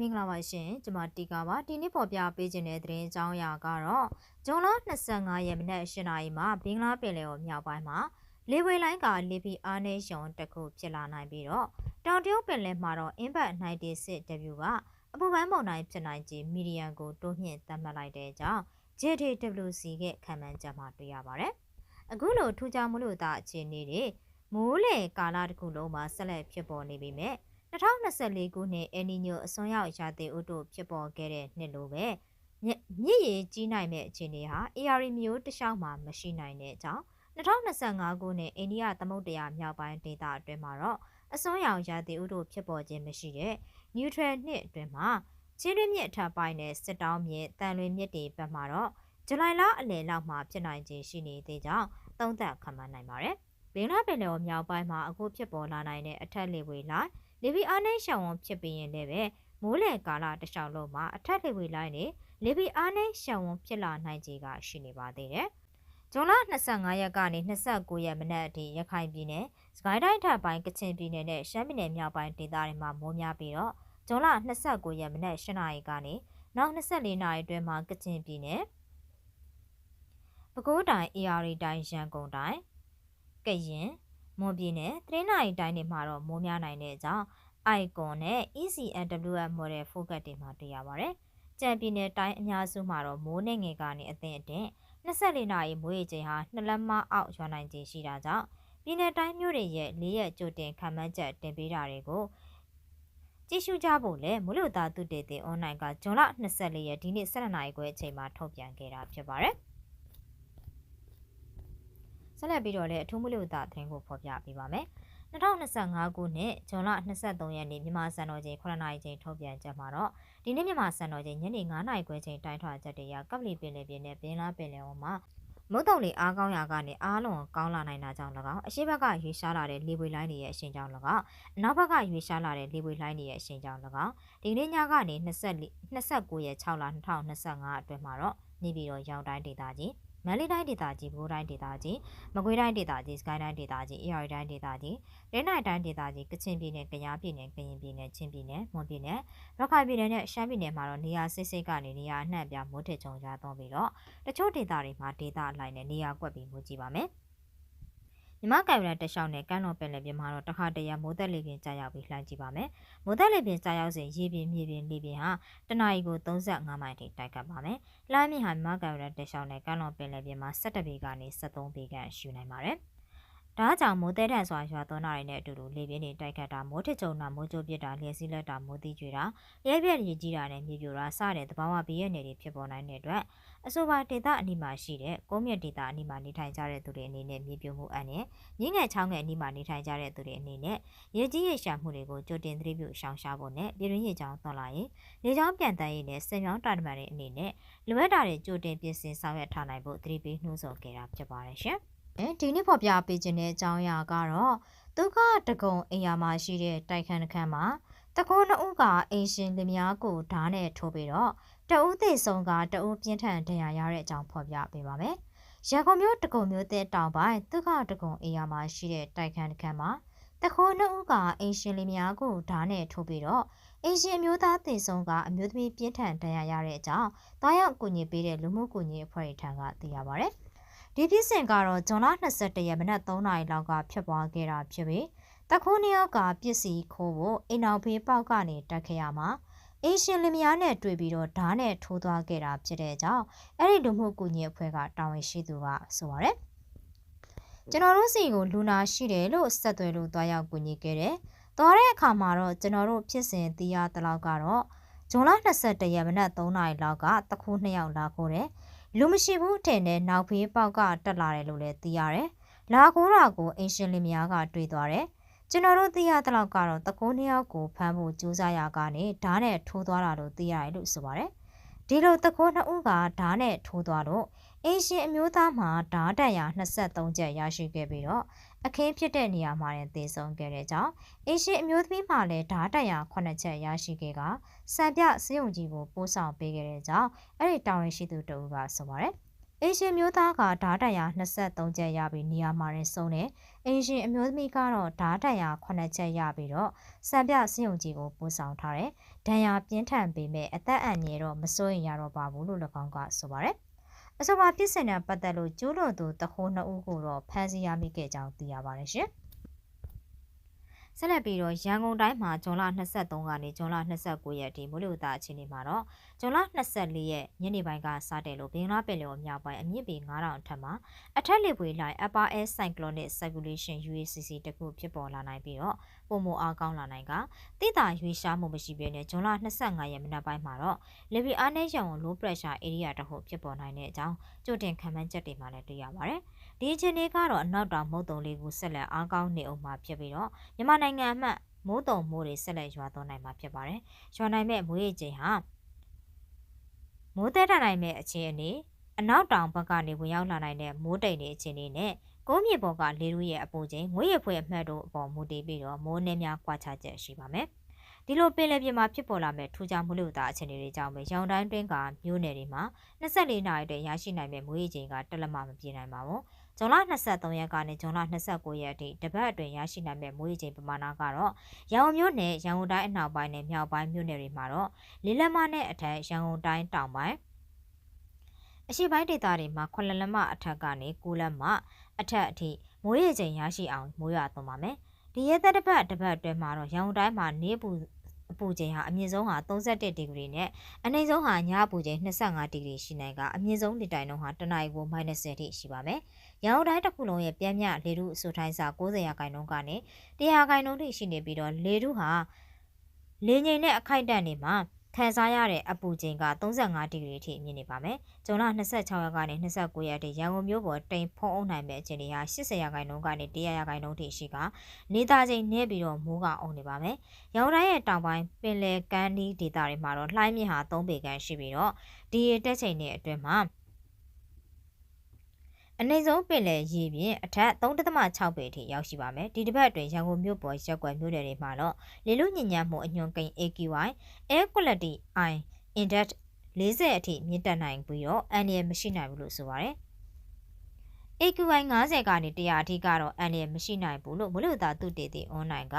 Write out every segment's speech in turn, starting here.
မင်္ဂလာပါရှင်ကျွန်မတီကာပါဒီနေ့ပေါ်ပြပေးခြင်းတဲ့သတင်းအကြောင်းအရာကတော့ဂျွန်လ25ရက်မနက်8နာရီမှာဘင်္ဂလားပင်လယ်ော်မြောက်ပိုင်းမှာလေဝေလိုင်းကလေပီအားနေရှုံတစ်ခုဖြစ်လာနိုင်ပြီးတော့တောင်တရုတ်ပင်လယ်မှာတော့ Impact 96W ကအပူပန်းမုန်တိုင်းဖြစ်နိုင်ခြင်းမီဒီယံကိုတိုးမြင့်သတ်မှတ်လိုက်တဲ့အကြောင်း JTWC ကခံမှန်းချက်မှာတွေ့ရပါတယ်အခုလိုထူးခြားမှုလို့သာအခြေအနေတွေမိုးလေကာလတစ်ခုလုံးမှာဆက်လက်ဖြစ်ပေါ်နေပြီမဲ့ 2024ခုနှစ်အယ်နီညိုအစွန်ရောက်ရာသီဥတုဖြစ်ပေါ်ခဲ့တဲ့နှစ်လိုပဲမြစ်ရေကြီးနိုင်မဲ့အခြေအနေဟာ AR မျိုးတစ်လျှောက်မှာမရှိနိုင်တဲ့အကြောင်း2025ခုနှစ်အိန္ဒိယသမုဒ္ဒရာမြောက်ပိုင်းဒေသအတွင်းမှာတော့အစွန်ရောက်ရာသီဥတုဖြစ်ပေါ်ခြင်းမရှိတဲ့ neutral နှစ်အတွင်းမှာချင်းတွင်းမြစ်အထက်ပိုင်းနဲ့စစ်တောင်းမြစ်တန်လွင်မြစ်တွေဘက်မှာတော့ဇူလိုင်လအလယ်လောက်မှာဖြစ်နိုင်ခြင်းရှိနေသေးကြောင်းသုံးသပ်ခန့်မှန်းနိုင်ပါတယ်။ဘင်္ဂလားပင်လယ်မြောက်ပိုင်းမှာအခုဖြစ်ပေါ်လာနိုင်တဲ့အထက်လေဝေလိုက် လေဗီအားနှိရှောင်ဝန်ဖြစ်ပြီးရင်လည်းပဲမိုးလေကာလတစ်လျှောက်လုံးမှာအထက်လေဝေလိုင်းနေလေဗီအားနှိရှောင်ဝန်ဖြစ်လာနိုင်ခြေကရှိနေပါသေးတယ်။ဇွန်လ25ရက်ကနေ29ရက်မနက်အထိရခိုင်ပြည်နယ်၊စကိုင်းတိုင်းထပ်ပိုင်းကချင်ပြည်နယ်နဲ့ရှမ်းပြည်နယ်မြောက်ပိုင်းဒေသတွေမှာမိုးများပြီးတော့ဇွန်လ29ရက်မနက်8နာရီကနေနောက်24နာရီအတွင်းမှာကချင်ပြည်နယ်ပဲခူးတိုင်း AR တိုင်းရန်ကုန်တိုင်းကရင် မွန်ပြည်နယ်တရင်းနိုင်တိုင်းတွေမှာတော့မိုးများနိုင်တဲ့အကြောင်း icon နဲ့ ECNWF model focus တွေမှာတွေ့ရပါတယ်။ကြံပြည်နယ်တိုင်းအများစုမှာတော့မိုးနဲ့ငယ်ကနေအသင့်အတင့်24နာရီမိုးရေချိန်ဟာနှစ်လက်မအောက်ရွာနိုင်ခြင်းရှိတာကြောင့်ပြည်နယ်တိုင်းမျိုးတွေရဲ့၄ရက်ကြိုတင်ခံမှန်းချက်တင်ပေးတာတွေကိုကြည့်ရှုကြဖို့လဲမလို့သားသူတေတေ online ကဇွန်လ24ရက်ဒီနေ့12နာရီခွဲအချိန်မှာထုတ်ပြန်ခဲ့တာဖြစ်ပါတယ်။ ဆက်လက်ပြီးတော့လည်းအထူးမလို့သားသတင်းကိုဖော်ပြပေးပါမယ်။2025ခုနှစ်ဇွန်လ23ရက်နေ့မြန်မာစံတော်ချိန်9နာရီချိန်ထုတ်ပြန်ချက်မှာတော့ဒီနေ့မြန်မာစံတော်ချိန်ညနေ9နာရီခွဲချိန်တိုင်းထွာချက်တရကပလီပင်လယ်ပြင်နဲ့ပင်လားပင်လယ်ဝမှာမုတ်တုံလေးအားကောင်းရာကနေအားလုံးကောင်းလာနိုင်တာကြောင့်၎င်းအရှိဘက်ကရွေရှားလာတဲ့လေပွေလိုင်းတွေရဲ့အရှင်ကြောင့်၎င်းအနောက်ဘက်ကရွေရှားလာတဲ့လေပွေလိုင်းတွေရဲ့အရှင်ကြောင့်၎င်းဒီနေ့ညကနေ24 29ရက်6လ2025အတွင်းမှာတော့နေပြည်တော်ရောင်တိုင်းဒေသကြီး မန္တလေးတိုင်းဒေသကြီးဘိုးတိုင်းဒေသကြီးမကွေးတိုင်းဒေသကြီးစကိုင်းတိုင်းဒေသကြီးအေရတိုင်းဒေသကြီးရင်းနိုင်တိုင်းဒေသကြီးကချင်ပြည်နယ်ကယားပြည်နယ်ကရင်ပြည်နယ်ချင်းပြည်နယ်မွန်ပြည်နယ်ရခိုင်ပြည်နယ်နဲ့ရှမ်းပြည်နယ်မှာတော့နေရာစစ်စစ်ကနေနေရာအနှံ့ပြမိုးထစ်ချုံရသွန်းပြီးတော့တချို့ဒေသတွေမှာဒေသအလိုက်နဲ့နေရာကွက်ပြီးမိုးကြည့်ပါမယ်။ မြမကင်မရာတက်လျှောက်နဲ့ကမ်းတော်ပင်လယ်ပြင်မှာတော့တခါတရမိုးသက်လေပြင်းကြာရောက်ပြီးလှမ်းကြည့်ပါမယ်။မိုးသက်လေပြင်းကြာရောက်စဉ်ရေပြင်မြေပြင်လေပြင်ဟာတနအီကို35မိုင်ထိတိုက်ကပ်ပါမယ်။လှမ်းမြင့်ဟာမြမကင်မရာတက်လျှောက်နဲ့ကမ်းတော်ပင်လယ်ပြင်မှာ17ပေကနေ73ပေခန့်ရှိနိုင်ပါတယ်။ ဒါကြောင့်မိုးတဲထန်စွာရွာသွန်းတာတွေနဲ့အတူတူလေပြင်းတွေတိုက်ခတ်တာမိုးထစ်ချုံတာမိုးကြိုးပစ်တာလျှက်စီးလက်တာမိုးသီးကျွေတာရဲပြက်ရည်ကြီးတာနဲ့မြေပြိုတာစတဲ့သဘာဝဘေးရနယ်တွေဖြစ်ပေါ်နိုင်တဲ့အတွက်အဆိုပါဒေသအနီးမှာရှိတဲ့ကုန်းမြတ်ဒေသအနီးမှာနေထိုင်ကြတဲ့သူတွေအနေနဲ့မြေပြိုမှုအန္တရာယ်မြင်းငယ်ချောင်းငယ်အနီးမှာနေထိုင်ကြတဲ့သူတွေအနေနဲ့ရေကြီးရေရှာမှုတွေကိုကြိုတင်သတိပြုရှောင်ရှားဖို့နဲ့ပြည်တွင်းရေချောင်းသွန်လာရင်လေချောင်းပြန်တန်းရေးနဲ့ဆင်မြောင်းတာတမန်တွေအနေနဲ့လိုအပ်တာတွေကြိုတင်ပြင်ဆင်ဆောင်ရွက်ထားနိုင်ဖို့သတိပေးနှိုးဆော်ခဲ့တာဖြစ်ပါတယ်ရှင်။ ဒီနေ့ဖော်ပြပေးခြင်းတဲ့အကြောင်းအရာကတော့ဒုက္ခတကုံအိမ်ယာမှာရှိတဲ့တိုက်ခန်းတစ်ခန်းမှာတကောနှစ်ဦးကအင်ရှင်လင်မယားကိုဓာတ်နဲ့ထိုးပြီးတော့တဦးသေဆုံးကတဦးပြင်းထန်ဒဏ်ရာရတဲ့အကြောင်းဖော်ပြပေးပါမယ်။ရန်ကုန်မြို့တကုံမြို့တဲ့တောင်ပိုင်းဒုက္ခတကုံအိမ်ယာမှာရှိတဲ့တိုက်ခန်းတစ်ခန်းမှာတခိုးနှစ်ဦးကအင်ရှင်လင်မယားကိုဓာတ်နဲ့ထိုးပြီးတော့အင်ရှင်အမျိုးသားသေဆုံးကအမျိုးသမီးပြင်းထန်ဒဏ်ရာရတဲ့အကြောင်းတားရောက်ကူညီပေးတဲ့လူမှုကူညီအဖွဲ့ထံကသိရပါဗျ။ ဒီဖြစ်စဉ်ကတော့ဇွန်လ22ရက်မနက်3နာရီလောက်ကဖြစ်ပွားခဲ့တာဖြစ်ပြီးတခိုးနှစ်ယောက်ကပစ္စည်းခိုးဖို့အိမ်အောင်ဖေးပေါက်ကနေတက်ခဲ့ရမှာအေရှင်လင်မယားနဲ့တွေ့ပြီးတော့ဓာတ်နဲ့ထိုးသွားခဲ့တာဖြစ်တဲ့ကြောင့်အဲ့ဒီလူမှုကူညီအဖွဲ့ကတာဝန်ရှိသူကဆိုပါရယ်ကျွန်တော်တို့စီကိုလူနာရှိတယ်လို့ဆက်သွယ်လို့တွားရောက်ကူညီခဲ့တယ်။သွားတဲ့အခါမှာတော့ကျွန်တော်တို့ဖြစ်စဉ်သိရတလောက်ကတော့ဇွန်လ22ရက်မနက်3နာရီလောက်ကတခုနှစ်ယောက်လာခိုးတယ်။ လူမရှိဘူးထင်တဲ့နောက်ဖေးပေါက်ကတက်လာတယ်လို့လည်းသိရတယ်။လာကိုရာကိုအင်ရှင်လင်မယားကတွေ့သွားတယ်။ကျွန်တော်တို့သိရတဲ့လောက်ကတော့တကိုးနှစ်ယောက်ကိုဖမ်းဖို့ကြိုးစားရကနေဓာတ်နဲ့ထိုးသွားတာလို့သိရတယ်လို့ဆိုပါတယ်။ဒီလိုတကိုးနှစ်ဦးကဓာတ်နဲ့ထိုးသွားလို့အင်ရှင်အမျိုးသားမှာဓာတ်တက်ရ23ချက်ရရှိခဲ့ပြီးတော့ အခင်းဖြစ်တဲ့နေရာမှာတင်သေဆုံးခဲ့တဲ့ကြောင့်အင်ရှင်အမျိုးသမီးမှာလည်းဓာတ်တက်ရ9ချက်ရရှိခဲ့ကစံပြစရုံကြီးကိုပို့ဆောင်ပေးခဲ့တဲ့ကြောင့်အဲ့ဒီတာဝန်ရှိသူတဦးကဆိုပါတယ်အင်ရှင်မျိုးသားကဓာတ်တက်ရ23ချက်ရပြီးနေရာမှာတင်ဆုံးတယ်။အင်ရှင်အမျိုးသမီးကတော့ဓာတ်တက်ရ9ချက်ရပြီးတော့စံပြစရုံကြီးကိုပို့ဆောင်ထားတယ်။ဒဏ်ရာပြင်းထန်ပေမဲ့အသက်အန္တရာယ်တော့မစိုးရင်ရတော့ပါဘူးလို့၎င်းကဆိုပါတယ်။ အဆိုပါဖြစ်စဉ်နဲ့ပတ်သက်လို့ကျူးလွန်သူတခိုးနှစ်ဦးကိုတော့ဖမ်းဆီးရမိခဲ့ကြောင်းသိရပါတယ်ရှင်။ဆက်လက်ပြီးတော့ရန်ကုန်တိုင်းမှာဇွန်လ23ကနေဇွန်လ29ရက်ထိမိုးလေဝသအခြေအနေမှာတော့ဇွန်လ24ရက်ညနေပိုင်းကစတဲ့လို့ဘင်္ဂလားပင်လယ်အော်မြောက်ပိုင်းအမြင့်ပေ9000အထက်မှာအထက်လေပွေလိုက် Upper Air Cyclonic Circulation UACC တခုဖြစ်ပေါ်လာနိုင်ပြီးတော့ ပုံမအားကောင်းလာနိုင်ကတိတာရွေရှားမှုမရှိဘဲနဲ့ဇွန်လ25ရက်မနက်ပိုင်းမှာတော့လေပြအားနည်းရောင် low pressure area တခုဖြစ်ပေါ်နိုင်တဲ့အကြောင်းကြိုတင်ခံမှန်းချက်တွေမှာလည်းတွေ့ရပါတယ်။ဒီအခြေအနေကတော့အနောက်တောင်မုတ်တုံလေးကိုဆက်လက်အားကောင်းနေအောင်မှာဖြစ်ပြီးတော့မြန်မာနိုင်ငံအမှတ်မိုးတုံမိုးတွေဆက်လက်ရွာသွန်းနိုင်မှာဖြစ်ပါတယ်။ရွာနိုင်မဲ့မိုးရေချိန်ဟာမိုးတဲထနိုင်မဲ့အခြေအနေအနောက်တောင်ဘက်ကနေဝင်ရောက်လာနိုင်တဲ့မိုးတိမ်တွေအခြေအနေနဲ့ ကုန်းမြေပေါ်ကလေလူရဲ့အပူချိန်ငွေရဖွေအမှတ်တို့အပေါ်မူတည်ပြီးတော့မိုးနှင်းများကွာခြားချက်ရှိပါမယ်။ဒီလိုပင်လယ်ပြင်မှာဖြစ်ပေါ်လာမဲ့ထူးခြားမှုလို့သာအခြေအနေတွေကြောင့်ပဲရောင်တိုင်းတွင်းကမြို့နယ်တွေမှာ24နာရီတည်းရရှိနိုင်မဲ့မိုးရေချိန်ကတလက်မမပြေနိုင်ပါဘူး။ဇွန်လ23ရက်ကနေဇွန်လ29ရက်အထိတပတ်အတွင်းရရှိနိုင်မဲ့မိုးရေချိန်ပမာဏကတော့ရန်ကုန်မြို့နယ်ရန်ကုန်တိုင်းအနောက်ပိုင်းနဲ့မြောက်ပိုင်းမြို့နယ်တွေမှာတော့လေးလက်မနဲ့အထက်ရန်ကုန်တိုင်းတောင်ပိုင်း အရှိပိုင်းဒေသတွေမှာခွလလက်မအထက်ကနေ9လက်မအထက်အထိမိုးရေချိန်ရရှိအောင်မိုးရွာသွန်းပါမယ်။ဒီရဲသက်တစ်ပတ်တစ်ပတ်အတွင်းမှာတော့ရန်ကုန်တိုင်းမှာနေပူအပူချိန်ဟာအမြင့်ဆုံးဟာ31ဒီဂရီနဲ့အနိမ့်ဆုံးဟာညအပူချိန်25ဒီဂရီရှိနိုင်ကအမြင့်ဆုံးဒီတိုင်နှုန်းဟာတနအီကို -10 ထိရှိပါမယ်။ရောင်တိုင်းတစ်ခုလုံးရဲ့ပြန်မြလေထုအဆိုတိုင်းစာ90ရာခိုင်နှုန်းကနေ100ရာခိုင်နှုန်းထိရှိနေပြီးတော့လေထုဟာလေငိမ်နဲ့အခိုက်အတန့်နေမှာ ခံစားရတဲ့အပူချိန်က35ဒီဂရီအထိမြင့်နေပါမယ်။ဇွန်လ26ရက်ကနေ29ရက်ထိရန်ကုန်မြို့ပေါ်တိမ်ဖုံးအုံနိုင်မဲ့အခြေအနေဟာ80ရာခိုင်နှုန်းကနေ100ရာခိုင်နှုန်းထိရှိကနေသားချိန်နှဲပြီးတော့မိုးကအုံနေပါမယ်။ရောင်တိုင်းရဲ့တောင်ပိုင်းပင်လယ်ကမ်းဒီဒေသတွေမှာတော့လှိုင်းမြင့်ဟာ3ပေခန့်ရှိပြီးတော့ဒီတက်ချိန်တွေအတွင်းမှာ အနည်းဆုံးပင်လယ်ရေပြင်အထက်3.6ပေထိရောက်ရှိပါမယ်ဒီတစ်ပတ်အတွင်းရန်ကုန်မြို့ပေါ်ရက်ကွက်မြို့နယ်တွေမှာတော့လေလူညဉ့်ညံ့မှုအညွန်ကိန်း AQI Air Quality I Index 40အထိမြင့်တက်နိုင်ပြီးတော့အန်ရမရှိနိုင်ဘူးလို့ဆိုပါတယ် AQI 90ကနေ100အထိကတော့အန်ရမရှိနိုင်ဘူးလို့မလို့သာသူတည်တည် online က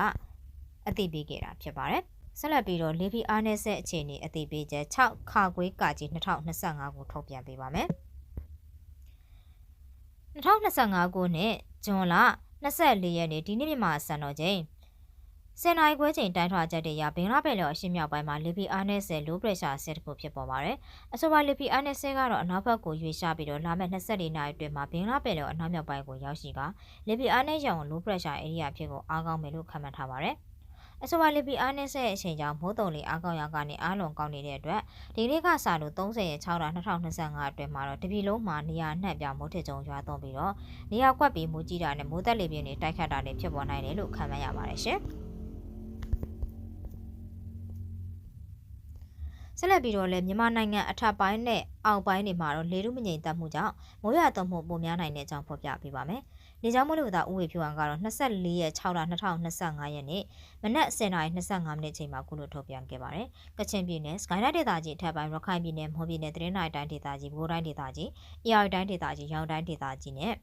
အသိပေးခဲ့တာဖြစ်ပါတယ်ဆက်လက်ပြီးတော့လေဖီအားနည်းဆက်အခြေအနေအသိပေးချက်6ခါခွေးကကြီး2025ကိုထုတ်ပြန်ပေးပါမယ်။ 2025ခုနှစ်ဇွန်လ24ရက်နေ့ဒီနေ့မြန်မာစံတော်ချိန်စင်နိုင်ခွဲချိန်တိုင်းထွာချက်တွေရဘင်္ဂလားပင်လယ်အရှေ့မြောက်ပိုင်းမှာလီပီအားနဲ့ဆယ်လိုပရက်ရှာဆစ်တစ်ခုဖြစ်ပေါ်ပါတယ်။အဆိုပါလီပီအားနဲ့ဆယ်ကတော့အနောက်ဘက်ကိုရွေ့ရှားပြီးတော့လာမယ့်24နာရီအတွင်းမှာဘင်္ဂလားပင်လယ်အနောက်မြောက်ပိုင်းကိုရောက်ရှိကလီပီအားနဲ့ရောင်လိုပရက်ရှာဧရိယာဖြစ်ကိုအားကောင်းမယ်လို့ခန့်မှန်းထားပါတယ်။ အဆိုပါလီပီအားနည်းဆက်အချိန်ကြောင့်မိုးတုံလေးအားကောင်းရာကနေအားလုံးကောင်းနေတဲ့အတွက်ဒီနေ့ကစလို့30ရက်6လ2025အတွင်းမှာတော့တပြည်လုံးမှာနေရာနှံ့ပြမိုးထစ်ကြုံရွာသွန်းပြီးတော့နေရာကွက်ပြီးမိုးကြီးတာနဲ့မိုးသက်လေပြင်းတွေတိုက်ခတ်တာတွေဖြစ်ပေါ်နိုင်တယ်လို့ခန့်မှန်းရပါတယ်ရှင်။ဆက်လက်ပြီးတော့လည်းမြန်မာနိုင်ငံအထက်ပိုင်းနဲ့အောက်ပိုင်းတွေမှာတော့လေထုမငြိမ်သက်မှုကြောင့်မိုးရွာသွန်းမှုပိုများနိုင်တဲ့အကြောင်းဖော်ပြပေးပါမယ်။ လေကြောင်းမိုးလေဝသဥဝေဖြူအောင်ကတော့24ရက်6လ2025ရက်နေ့မနက်10:25မိနစ်ချိန်မှာကုလို့ထုတ်ပြန်ခဲ့ပါတယ်။ကချင်ပြည်နယ်စကိုင်းတိုင်းဒေသကြီးအထက်ပိုင်းရခိုင်ပြည်နယ်မော်ပြည်နယ်တရင်းနိုင်တိုင်းဒေသကြီးဘိုးတိုင်းဒေသကြီးအေရတိုင်းဒေသကြီးရောင်တိုင်းဒေသကြီးနဲ့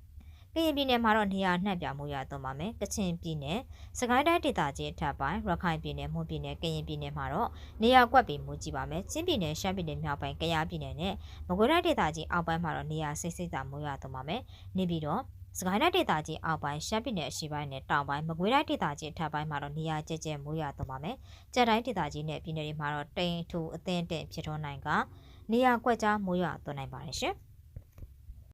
ကရင်ပြည်နယ်မှာတော့နေရာနှံ့ပြမှုရသွန်းပါမယ်။ကချင်ပြည်နယ်စကိုင်းတိုင်းဒေသကြီးအထက်ပိုင်းရခိုင်ပြည်နယ်မွန်ပြည်နယ်ကရင်ပြည်နယ်မှာတော့နေရာကွက်ပြီးမူကြည့်ပါမယ်။ချင်းပြည်နယ်ရှမ်းပြည်နယ်မြောက်ပိုင်းကယားပြည်နယ်နဲ့မကွေးတိုင်းဒေသကြီးအောက်ပိုင်းမှာတော့နေရာစိတ်စိတ်သာမှုရသွန်းပါမယ်။နေပြီးတော့ စကိုင်းတိုင်းဒေသကြီးအောက်ပိုင်းရှမ်းပြည်နယ်အရှေ့ပိုင်းနဲ့တောင်ပိုင်းမကွေးတိုင်းဒေသကြီးအထက်ပိုင်းမှာတော့နေရာကျကျမိုးရွာသွန်းပါမယ်။ကြက်တိုင်းဒေသကြီးနဲ့ပြည်နယ်တွေမှာတော့တိမ်ထူအသင်းတင်ဖြစ်ထွန်းနိုင်ကနေရာကွက်ကြားမိုးရွာသွန်းနိုင်ပါတယ်ရှင်။